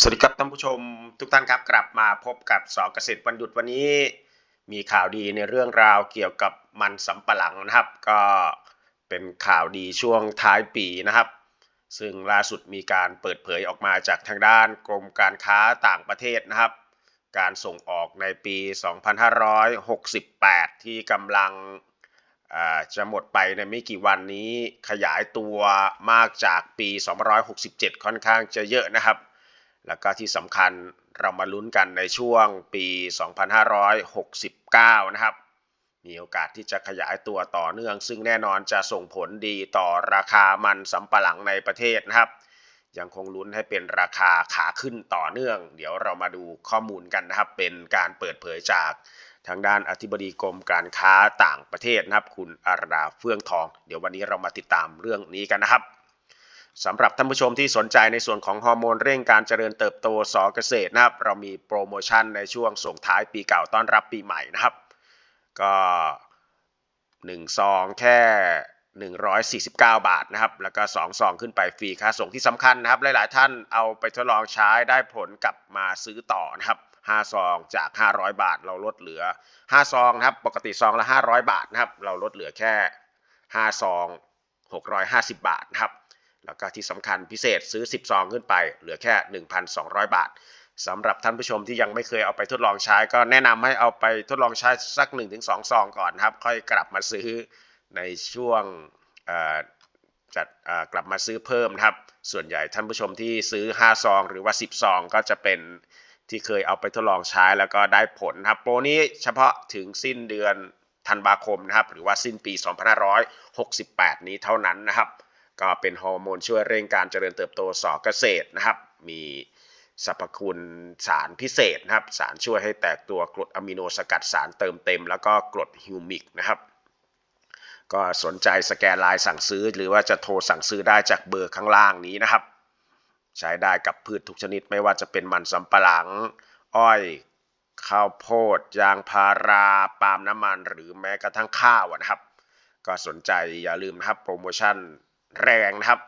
สวัสดีครับท่านผู้ชมทุกท่านครับกลับมาพบกับสอเกษตรวันหยุดวันนี้ มีข่าวดีในเรื่องราวเกี่ยวกับมันสำปะหลังนะครับ ก็เป็นข่าวดีช่วงท้ายปีนะครับ ซึ่งล่าสุดมีการเปิดเผยออกมาจากทางด้านกรมการค้าต่างประเทศนะครับ การส่งออกในปี 2568 ที่กำลังจะหมดไปในไม่กี่วันนี้ขยายตัวมากจากปี 2567 ค่อนข้างจะเยอะนะครับ แล้วก็ที่สำคัญเรามาลุ้นกันในช่วงปี 2569 นะครับ มีโอกาสที่จะขยายตัวต่อเนื่อง ซึ่งแน่นอนจะส่งผลดีต่อราคามันสำปะหลังในประเทศนะครับ ยังคงลุ้นให้เป็นราคาขาขึ้นต่อเนื่อง เดี๋ยวเรามาดูข้อมูลกันนะครับ เป็นการเปิดเผยจากทางด้านอธิบดีกรมการค้าต่างประเทศนะครับ คุณอารดาเฟื่องทอง เดี๋ยววันนี้เรามาติดตามเรื่องนี้กันนะครับ สำหรับท่านผู้ชมที่สนใจในส่วนของฮอร์โมนเร่งการเจริญเติบโตสอเกษตรนะครับ เรามีโปรโมชั่นในช่วงส่งท้ายปีเก่าต้อนรับปีใหม่นะครับ ก็ 1 ซองแค่ 149 บาทนะครับ แล้วก็ 2 ซองขึ้นไปฟรีค่าส่งที่สำคัญนะครับ หลายๆ ท่านเอาไปทดลองใช้ได้ผลกลับมาซื้อต่อนะครับ5ซองจาก 500 บาท เราลดเหลือ 5 ซองนะครับ ปกติซองละ 500 บาทนะครับ เราลดเหลือแค่ 5 ซอง 650 บาทนะครับ แล้วก็ที่สำคัญพิเศษซื้อ 10 ซองขึ้นไป เหลือแค่ 1,200 บาทสำหรับท่านผู้ชมที่ยังไม่เคยเอาไปทดลองใช้ ก็แนะนำให้เอาไปทดลองใช้สัก 1-2 ซองก่อนครับ ค่อยกลับมาซื้อในช่วงจัดกลับมาซื้อเพิ่มนะครับ ส่วนใหญ่ท่านผู้ชมที่ซื้อ 5 ซอง หรือว่า 10 ซอง ก็จะเป็นที่เคยเอาไปทดลองใช้แล้วก็ได้ผลครับโปรนี้เฉพาะถึงสิ้นเดือนธันวาคมนะครับ หรือว่าสิ้นปี 2568 นี้เท่านั้นนะครับ ก็เป็นฮอร์โมนช่วยเร่งการเจริญเติบโตสอเกษตรนะครับ มีสรรพคุณสารพิเศษนะครับ สารช่วยให้แตกตัวกรดอะมิโนสกัดสารเติมเต็ม แล้วก็กรดฮิวมิกนะครับก็สนใจสแกนไลน์สั่งซื้อ หรือว่าจะโทรสั่งซื้อได้จากเบอร์ข้างล่างนี้นะครับ ใช้ได้กับพืชทุกชนิดไม่ว่าจะเป็นมันสำปะหลัง อ้อย ข้าวโพด ยางพาราปาล์มน้ำมัน หรือแม้กระทั่งข้าวนะครับ ก็สนใจอย่าลืมนะครับโปรโมชั่น แรงนะครับ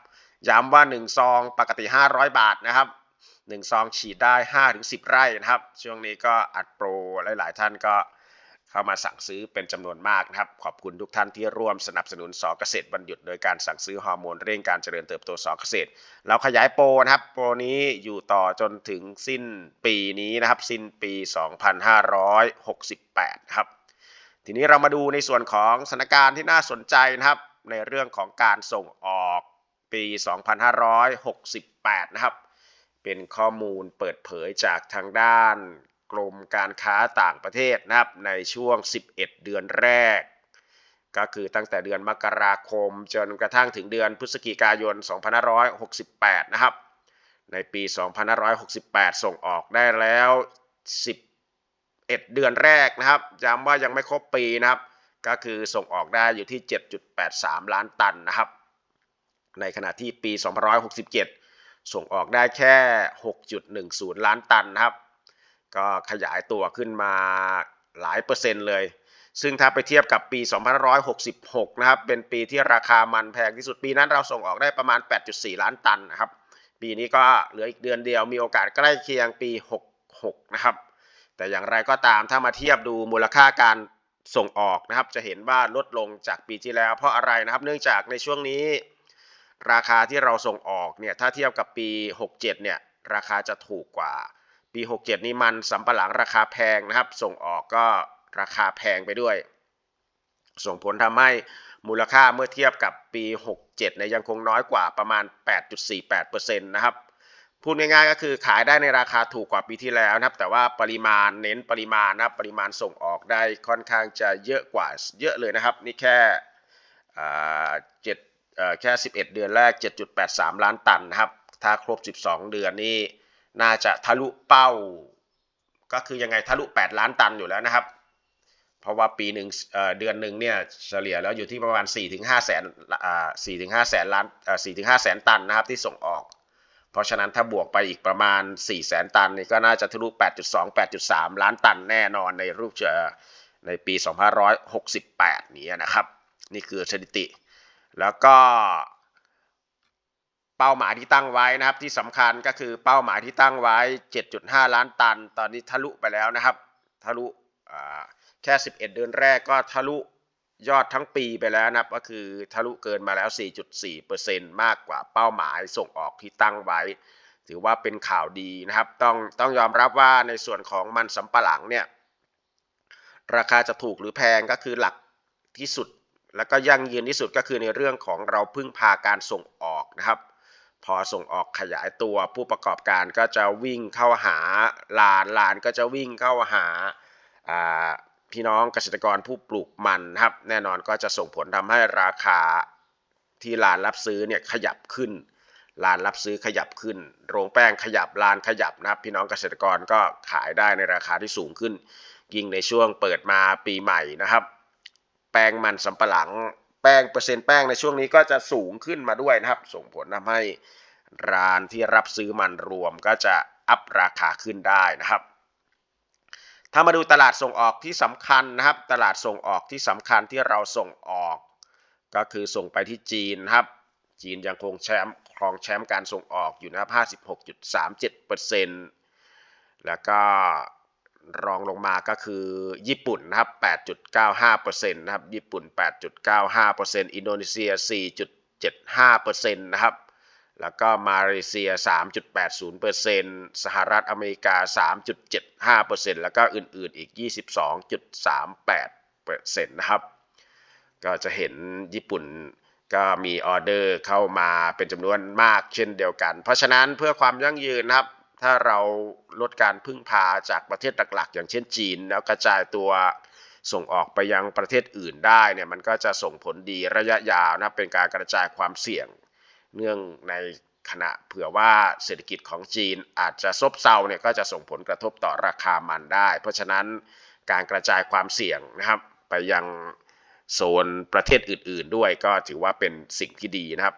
ย้ำว่า 1 ซองปกติ 500 บาทนะครับ 1 ซองฉีดได้ 5-10 ไร่นะครับ ช่วงนี้ก็อัดโปรหลายๆท่านก็เข้ามาสั่งซื้อเป็นจำนวนมากนะครับ ขอบคุณทุกท่านที่ร่วมสนับสนุนสอเกษตรบันหยุดโดยการสั่งซื้อฮอร์โมนเร่งการเจริญเติบโตสอเกษตร เราขยายโปรนะครับ โปรนี้อยู่ต่อจนถึงสิ้นปีนี้นะครับ สิ้นปี 2568นะครับ ทีนี้เรามาดูในส่วนของสถานการณ์ที่น่าสนใจนะครับ ในเรื่องของการส่งออกปี 2568 นะครับ เป็นข้อมูลเปิดเผยจากทางด้านกรมการค้าต่างประเทศนะครับ ในช่วง 11 เดือนแรก ก็คือตั้งแต่เดือนมกราคม จนกระทั่งถึงเดือนพฤศจิกายน 2568 นะครับ ในปี 2568 ส่งออกได้แล้ว11เดือนแรกนะครับย้ำว่ายังไม่ครบปีนะครับ ก็คือส่งออกได้อยู่ที่ 7.83 ล้านตันนะครับ ในขณะที่ปี 2567 ส่งออกได้แค่ 6.10 ล้านตันนะครับ ก็ขยายตัวขึ้นมาหลายเปอร์เซ็นต์เลย ซึ่งถ้าไปเทียบกับปี 2566 นะครับ เป็นปีที่ราคามันแพงที่สุด ปีนั้นเราส่งออกได้ประมาณ 8.4 ล้านตันนะครับ ปีนี้ก็เหลืออีกเดือนเดียวมีโอกาสใกล้เคียงปี 66 นะครับ แต่อย่างไรก็ตามถ้ามาเทียบดูมูลค่าการ ส่งออกนะครับ จะเห็นว่าลดลงจากปีที่แล้ว เพราะอะไรนะครับ เนื่องจากในช่วงนี้ ราคาที่เราส่งออกเนี่ยถ้าเทียบกับปี 67 เนี่ยราคาจะถูกกว่า ปี 67 นี่มันสำปะหลังราคาแพงนะครับ ส่งออกก็ราคาแพงไปด้วย ส่งผลทำให้มูลค่าเมื่อเทียบกับปี 67เนี่ยยังคงน้อยกว่าประมาณ 8.48%นะครับพูดง่ายๆก็คือขายได้ในราคาถูกกว่าปีที่แล้วนะครับ แต่ว่าปริมาณเน้นปริมาณนะครับปริมาณส่งอ อกได้ค่อนข้างจะเยอะกว่าเยอะเลยนะครับ นี่แค่เจ็ดแค่ 11 เดือนแรก 7.83 ล้านตันนะครับ ถ้าครบ 12 เดือนนี่น่าจะทะลุเป้า ก็คือยังไงทะลุ 8 ล้านตันอยู่แล้วนะครับ เพราะว่าปีหนึ่งเดือนหนึ่งเนี่ยเฉลี่ยแล้วอยู่ที่ประมาณ4-5แสน4-5แสนล้าน4-5แสนตันนะครับที่ส่งออก เพราะฉะนั้นถ้าบวกไปอีกประมาณ4แสนตันนี่ก็น่าจะทะลุ 8.2 8.3 ล้านตันแน่นอนในรูปเจอในปี 2568 นี้นะครับ นี่คือสถิติ แล้วก็เป้าหมายที่ตั้งไว้นะครับที่สำคัญก็คือเป้าหมายที่ตั้งไว้ 7.5 ล้านตัน ตอนนี้ทะลุไปแล้วนะครับ ทะลุแค่ 11 เดือนแรกก็ทะลุ ยอดทั้งปีไปแล้วนะครับก็คือทะลุเกินมาแล้ว 4.4%มากกว่าเป้าหมายส่งออกที่ตั้งไว้ ถือว่าเป็นข่าวดีนะครับ ต้องต้องยอมรับว่าในส่วนของมันสำปะหลังเนี่ย ราคาจะถูกหรือแพงก็คือหลักที่สุด แล้วก็ยั่งยืนที่สุดก็คือในเรื่องของเราพึ่งพาการส่งออกนะครับ พอส่งออกขยายตัวผู้ประกอบการก็จะวิ่งเข้าหาลานลานก็จะวิ่งเข้าหา พี่น้องเกษตรกรผู้ปลูกมันนะครับ แน่นอนก็จะส่งผลทำให้ราคาที่ลานรับซื้อเนี่ยขยับขึ้นลานรับซื้อขยับขึ้น โรงแป้งขยับลานขยับนะครับ พี่น้องเกษตรกรก็ขายได้ในราคาที่สูงขึ้น ยิ่งในช่วงเปิดมาปีใหม่นะครับ แป้งมันสำปะหลัง แป้งเปอร์เซ็นต์แป้งในช่วงนี้ก็จะสูงขึ้นมาด้วยนะครับ ส่งผลทำให้ร้านที่รับซื้อมันรวมก็จะอัพราคาขึ้นได้นะครับ ถ้ามาดูตลาดส่งออกที่สำคัญนะครับ ตลาดส่งออกที่สำคัญที่เราส่งออก ก็คือส่งไปที่จีนครับ จีนยังคงแชมป์ครองแชมป์การส่งออกอยู่นะครับ56.37%แล้วก็รองลงมาก็คือญี่ปุ่นนะครับ 8.95%นะครับ ญี่ปุ่น 8.95%อินโดนีเซีย 4.75%นะครับ แล้วก็มาเลเซีย 3.80%สหรัฐอเมริกา 3.75%แล้วก็อื่นๆอีก 22.38%นะครับ ก็จะเห็นญี่ปุ่นก็มีออเดอร์เข้ามาเป็นจำนวนมากเช่นเดียวกัน เพราะฉะนั้นเพื่อความยั่งยืนนะครับ ถ้าเราลดการพึ่งพาจากประเทศหลักๆ อย่างเช่นจีน แล้วกระจายตัวส่งออกไปยังประเทศอื่นได้เนี่ยมันก็จะส่งผลดีระยะยาวนะเป็นการกระจายความเสี่ยง เนื่องในขณะเผื่อว่าเศรษฐกิจของจีนอาจจะซบเซาเนี่ยก็จะส่งผลกระทบต่อราคามันได้ เพราะฉะนั้นการกระจายความเสี่ยงนะครับไปยังโซนประเทศอื่น ๆ ด้วยก็ถือว่าเป็นสิ่งที่ดีนะครับ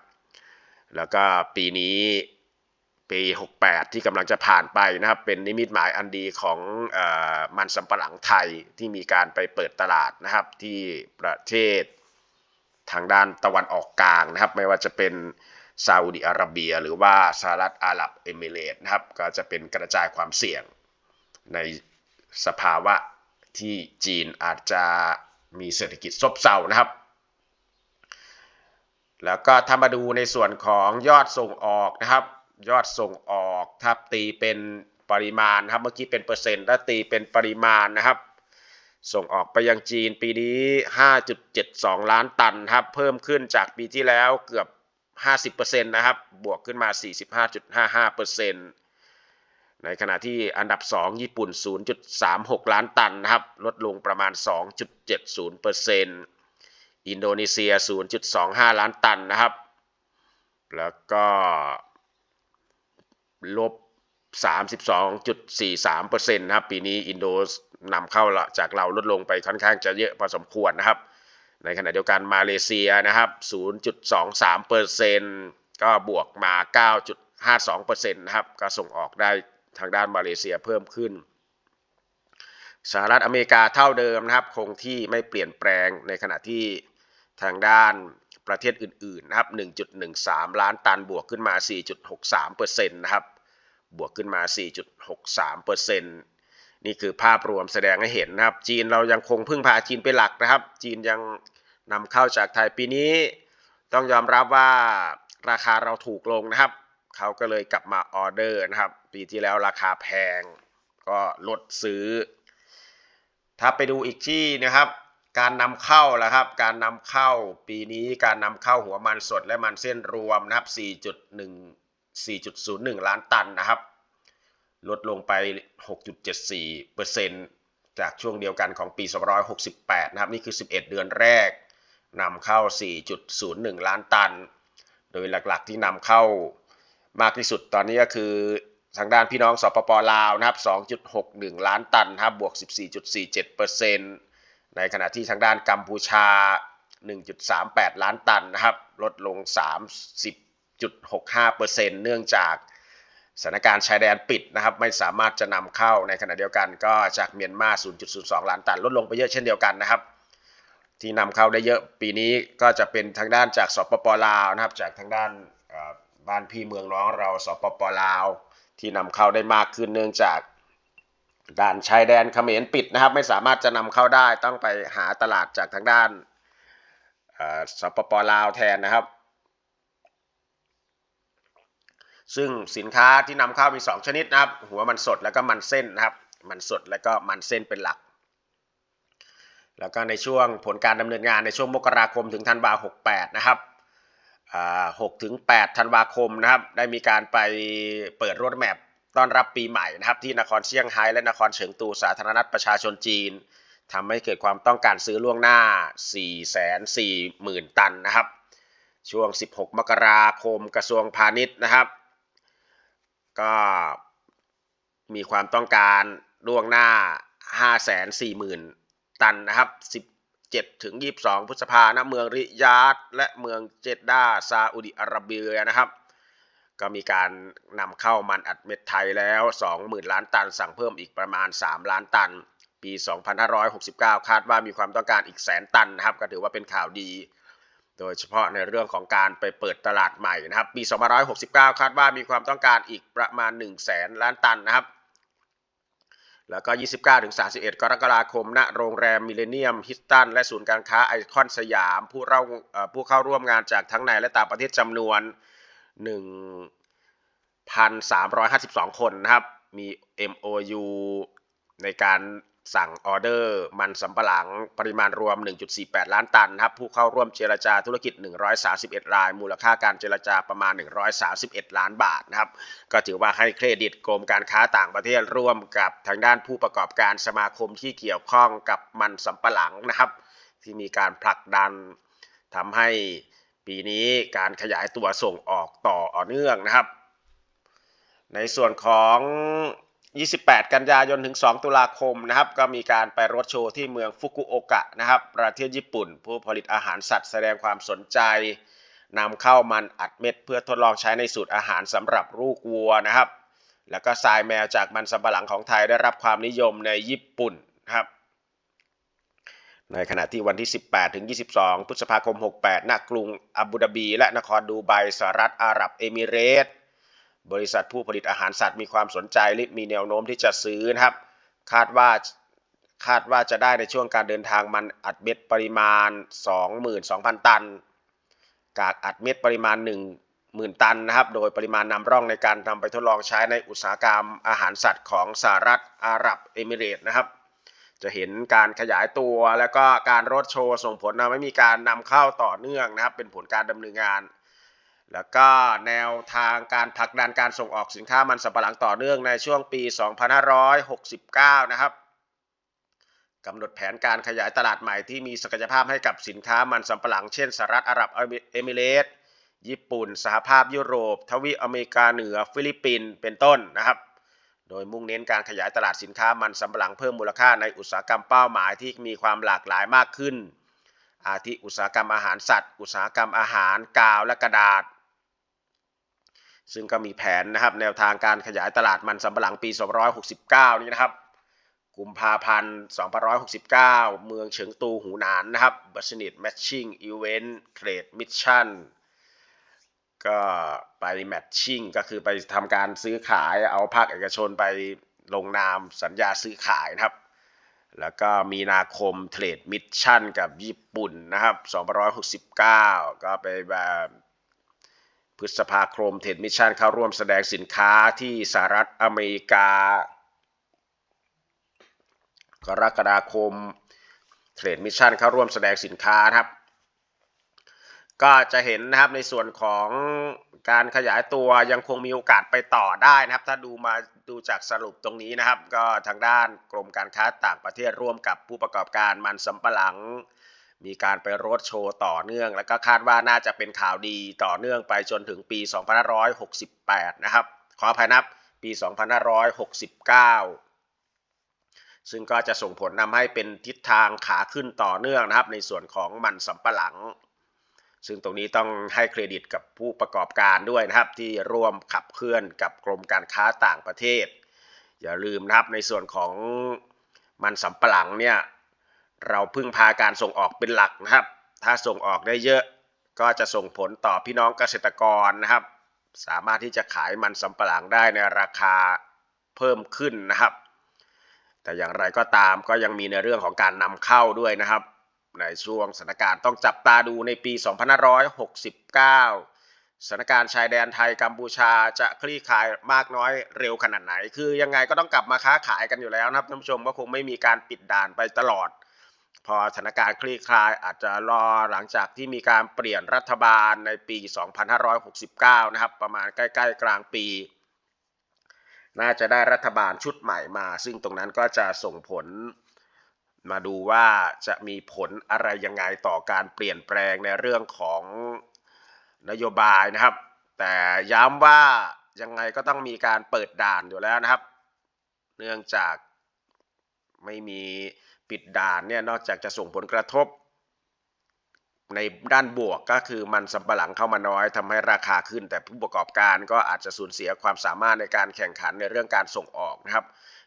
แล้วก็ปีนี้ปี 68 ที่กำลังจะผ่านไปนะครับ เป็นนิมิตหมายอันดีของอมันสำปะหลังไทยที่มีการไปเปิดตลาดนะครับที่ประเทศทางด้านตะวันออกกลางนะครับ ไม่ว่าจะเป็น ซาอุดิอาระเบีย หรือว่าสหรัฐอาหรับเอมิเรตนะครับ ก็จะเป็นกระจายความเสี่ยงในสภาวะที่จีนอาจจะมีเศรษฐกิจซบเซานะครับ แล้วก็ถ้ามาดูในส่วนของยอดส่งออกนะครับ ยอดส่งออกถ้าตีเป็นปริมาณครับเมื่อกี้เป็นเปอร์เซ็นต์ถ้าตีเป็นปริมาณนะครับ ส่งออกไปยังจีนปีนี้ 5.72 ล้านตันครับ เพิ่มขึ้นจากปีที่แล้วเกือบ 50%นะครับ บวกขึ้นมา 45.55%ในขณะที่อันดับ 2 ญี่ปุ่น 0.36 ล้านตันนะครับ ลดลงประมาณ 2.70%อินโดนีเซีย 0.25 ล้านตันนะครับ แล้วก็ลบ 32.43%นะครับ ปีนี้อินโดนำเข้าจากเราลดลงไปค่อนข้างจะเยอะพอสมควรนะครับ ในขณะเดียวกันมาเลเซียนะครับ 0.23%ก็บวกมา 9.52%นะครับ ก็ส่งออกได้ทางด้านมาเลเซียเพิ่มขึ้น สหรัฐอเมริกาเท่าเดิมนะครับ คงที่ไม่เปลี่ยนแปลงในขณะที่ทางด้านประเทศอื่นๆนะครับ 1.13 ล้านตันบวกขึ้นมา 4.63%นะครับ บวกขึ้นมา 4.63%น นี่คือภาพรวมแสดงให้เห็นนะครับ จีนเรายังคงพึ่งพาจีนเป็นหลักนะครับ จีนยังนำเข้าจากไทยปีนี้ ต้องยอมรับว่าราคาเราถูกลงนะครับ เขาก็เลยกลับมาออเดอร์นะครับ ปีที่แล้วราคาแพง ก็ลดซื้อ ถ้าไปดูอีกที่นะครับ การนำเข้าแล้วครับ การนำเข้าปีนี้การนำเข้าหัวมันสดและมันเส้นรวมนะครับ 4.1 4.01 ล้านตันนะครับ ลดลงไป 6.74%จากช่วงเดียวกันของปี 2568 นะครับ นี่คือ 11 เดือนแรกนำเข้า 4.01 ล้านตัน โดยหลักๆที่นำเข้ามากที่สุดตอนนี้ก็คือทางด้านพี่น้องสปปลาวนะครับ 2.61 ล้านตันครับบวก 14.47%ในขณะที่ทางด้านกัมพูชา 1.38 ล้านตันนะครับ ลดลง 30.65%เนื่องจาก สถานการณ์ชายแดนปิดนะครับไม่สามารถจะนำเข้าในขณะเดียวกัน ก็จากเมียนมา 0.02 ล้านตันลดลงไปเยอะเช่นเดียวกันนะครับ ที่นำเข้าได้เยอะปีนี้ก็จะเป็นทางด้านจากสปปลาวนะครับจากทางด้านบ้านพี่เมืองน้องเราสปปลาว ที่นำเข้าได้มากขึ้นเนื่องจากด่านชายแดนเขมรปิดนะครับ ไม่สามารถจะนำเข้าได้ต้องไปหาตลาดจากทางด้านสปปลาวแทนนะครับ ซึ่งสินค้าที่นำเข้ามี 2 ชนิดนะครับ หัวมันสดแล้วก็มันเส้นนะครับ มันสดแล้วก็มันเส้นเป็นหลัก แล้วก็ในช่วงผลการดำเนินงานในช่วงมกราคมถึงธันวา68นะครับ6ถึง8ธันวาคมนะครับ ได้มีการไปเปิดรถแมพต้อนรับปีใหม่นะครับ ที่นครเซี่ยงไฮ้และนครเฉิงตูสาธารณรัฐประชาชนจีนทำให้เกิดความต้องการซื้อล่วงหน้า 440,000 ตันนะครับ ช่วง 16 มกราคมกระทรวงพาณิชย์นะครับ ก็มีความต้องการล่วงหน้า 540,000 ตันนะครับ 17 ถึง 22 พฤษภาณเมืองริยาดและเมืองเจดดาซาอุดิอาระเบียนะครับ ก็มีการนำเข้ามันอัดเม็ดไทยแล้ว 20,000 ล้านตัน สั่งเพิ่มอีกประมาณ 3 ล้านตัน ปี 2569 คาดว่ามีความต้องการอีกแสนตันนะครับ ก็ถือว่าเป็นข่าวดี โดยเฉพาะในเรื่องของการไปเปิดตลาดใหม่นะครับ ปี 2569 คาดว่ามีความต้องการอีกประมาณ 1 0 0 0 0แสนล้านตันนะครับ แล้วก็ 29-31 กรกฎาคมณโรงแรมมิเลเนียมฮิสตัน และศูนย์การค้าไอคอนสยาม ผู้เข้าผู้เข้าร่วมงานจากทั้งในและต่างประเทศจำนวน 1,352 คนนะครับ มี MOU ในการ สั่งออเดอร์มันสำปะหลังปริมาณรวม 1.48 ล้านตันนะครับผู้เข้าร่วมเจรจาธุรกิจ 131 ราย มูลค่าการเจรจาประมาณ 131 ล้านบาทนะครับก็ถือว่าให้เครดิตกรมการค้าต่างประเทศร่วมกับทางด้านผู้ประกอบการสมาคมที่เกี่ยวข้องกับมันสำปะหลังนะครับ ที่มีการผลักดันทำให้ปีนี้การขยายตัวส่งออกต่อเนื่องนะครับ ในส่วนของ 28 กันยายนถึง 2 ตุลาคมนะครับ ก็มีการไปรถโชว์ที่เมืองฟุกุโอกะนะครับ ประเทศญี่ปุ่น ผู้ผลิตอาหารสัตว์แสดงความสนใจนำเข้ามันอัดเม็ด เพื่อทดลองใช้ในสูตรอาหารสำหรับลูกวัวนะครับ แล้วก็ทรายแมวจากมันสำปะหลังของไทยได้รับความนิยมในญี่ปุ่นนะครับ ในขณะที่วันที่ 18 ถึง 22 พฤษภาคม 68 ณ กรุงอาบูดาบี และนครดูไบสหรัฐอาหรับเอมิเรตส์ บริษัทผู้ผลิตอาหารสัตว์มีความสนใจและมีแนวโน้มที่จะซื้อนะครับ คาดว่าคาดว่าจะได้ในช่วงการเดินทางมันอัดเม็ดปริมาณ 22,000 ตัน กากอัดเม็ดปริมาณ 10,000 ตันนะครับ โดยปริมาณนำร่องในการทำไปทดลองใช้ในอุตสาหกรรมอาหารสัตว์ของสหรัฐอาหรับเอมิเรต์นะครับ จะเห็นการขยายตัวแล้วก็การรถโชว์ส่งผลทำให้มีการนำเข้าต่อเนื่องนะครับ เป็นผลการดำเนินงาน แล้วก็แนวทางการผลักดันการส่งออกสินค้ามันสำปะหลังต่อเนื่องในช่วงปี 2569 นะครับกำหนดแผนการขยายตลาดใหม่ที่มีศักยภาพให้กับสินค้ามันสำปะหลัง เช่นสหรัฐอาหรับเอมิเรตส์ญี่ปุ่น สหภาพยุโรป ทวีปอเมริกาเหนือ ฟิลิปปินส์เป็นต้นนะครับ โดยมุ่งเน้นการขยายตลาดสินค้ามันสำปะหลังเพิ่มมูลค่าในอุตสาหกรรมเป้าหมายที่มีความหลากหลายมากขึ้น อาทิอุตสาหกรรมอาหารสัตว์ อุตสาหกรรมอาหารกาวและกระดาษ ซึ่งก็มีแผนนะครับแนวทางการขยายตลาดมันสำปะหลังปี 2569 นี้นะครับกุมภาพันธ์2569 เมืองเฉิงตูหูหนานนะครับ Business Matching Event Trade Mission ก็ไปแมทชิ่งก็คือไปทำการซื้อขายเอาภาคเอกชนไปลงนามสัญญาซื้อขายนะครับ แล้วก็มีนาคมเทรดมิชชั่นกับญี่ปุ่นนะครับ 269 ก็ไปแบบ พฤษภาคมเทรดมิชชั่นเข้าร่วมแสดงสินค้าที่สหรัฐอเมริกา กรกฎาคมเทรดมิชชั่นเข้าร่วมแสดงสินค้านะครับ ก็จะเห็นนะครับในส่วนของการขยายตัวยังคงมีโอกาสไปต่อได้นะครับ ถ้าดูมาดูจากสรุปตรงนี้นะครับ ก็ทางด้านกรมการค้าต่างประเทศร่วมกับผู้ประกอบการมันสำปะหลัง มีการไปรถโชว์ต่อเนื่อง แล้วก็คาดว่าน่าจะเป็นข่าวดีต่อเนื่องไปจนถึงปี 2568 นะครับ ขออภัยนับปี 2569 ซึ่งก็จะส่งผลนำให้เป็นทิศทางขาขึ้นต่อเนื่องนะครับ ในส่วนของมันสำปะหลัง ซึ่งตรงนี้ต้องให้เครดิตกับผู้ประกอบการด้วยนะครับ ที่ร่วมขับเคลื่อนกับกรมการค้าต่างประเทศ อย่าลืมนะครับในส่วนของมันสำปะหลังเนี่ย เราพึ่งพาการส่งออกเป็นหลักนะครับ ถ้าส่งออกได้เยอะก็จะส่งผลต่อพี่น้องเกษตรกรนะครับ สามารถที่จะขายมันสำปะหลังได้ในราคาเพิ่มขึ้นนะครับ แต่อย่างไรก็ตามก็ยังมีในเรื่องของการนำเข้าด้วยนะครับ ในช่วงสถานการณ์ต้องจับตาดูในปี 2569 สถานการณ์ชายแดนไทยกัมพูชาจะคลี่คลายมากน้อยเร็วขนาดไหน คือยังไงก็ต้องกลับมาค้าขายกันอยู่แล้วนะครับท่านผู้ชมก็คงไม่มีการปิดด่านไปตลอด พอสถานการณ์คลี่คลายอาจจะรอหลังจากที่มีการเปลี่ยนรัฐบาลในปี 2569 นะครับ ประมาณใกล้ๆ กลางปี น่าจะได้รัฐบาลชุดใหม่มา ซึ่งตรงนั้นก็จะส่งผลมาดูว่าจะมีผลอะไรยังไงต่อการเปลี่ยนแปลงในเรื่องของนโยบายนะครับ แต่ย้ำว่ายังไงก็ต้องมีการเปิดด่านอยู่แล้วนะครับ เนื่องจากไม่มี ปิดด่านเนี่ยนอกจากจะส่งผลกระทบ ในด้านบวกก็คือมันสำปะหลังเข้ามาน้อยทำให้ราคาขึ้น แต่ผู้ประกอบการก็อาจจะสูญเสียความสามารถในการแข่งขันในเรื่องการส่งออกนะครับ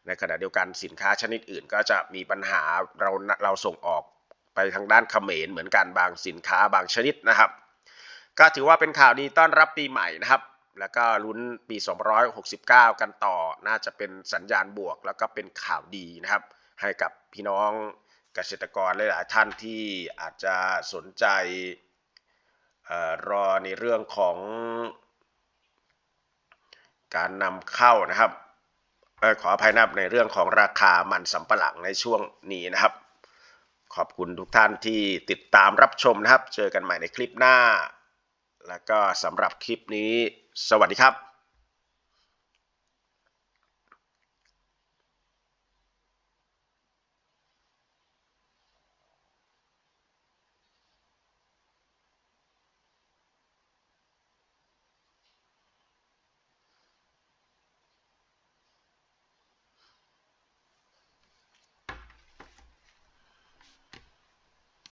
ในขณะเดียวกันสินค้าชนิดอื่น ก็จะมีปัญหาเราเราส่งออกไปทางด้านเขมรเหมือนกันบางสินค้าบางชนิดนะครับ ก็ถือว่าเป็นข่าวดีต้อนรับปีใหม่นะครับ แล้วก็ลุ้นปี 269 กันต่อ น่าจะเป็นสัญญาณบวก แล้วก็เป็นข่าวดีนะครับ ให้กับ พี่น้องเกษตรกรหลายๆท่านที่อาจจะสนใจอรอในเรื่องของการนำเข้านะครับออขออภัยนะครับในเรื่องของราคามันสำปะหลังในช่วงนี้นะครับ ขอบคุณทุกท่านที่ติดตามรับชมนะครับ เจอกันใหม่ในคลิปหน้า แล้วก็สำหรับคลิปนี้ สวัสดีครับ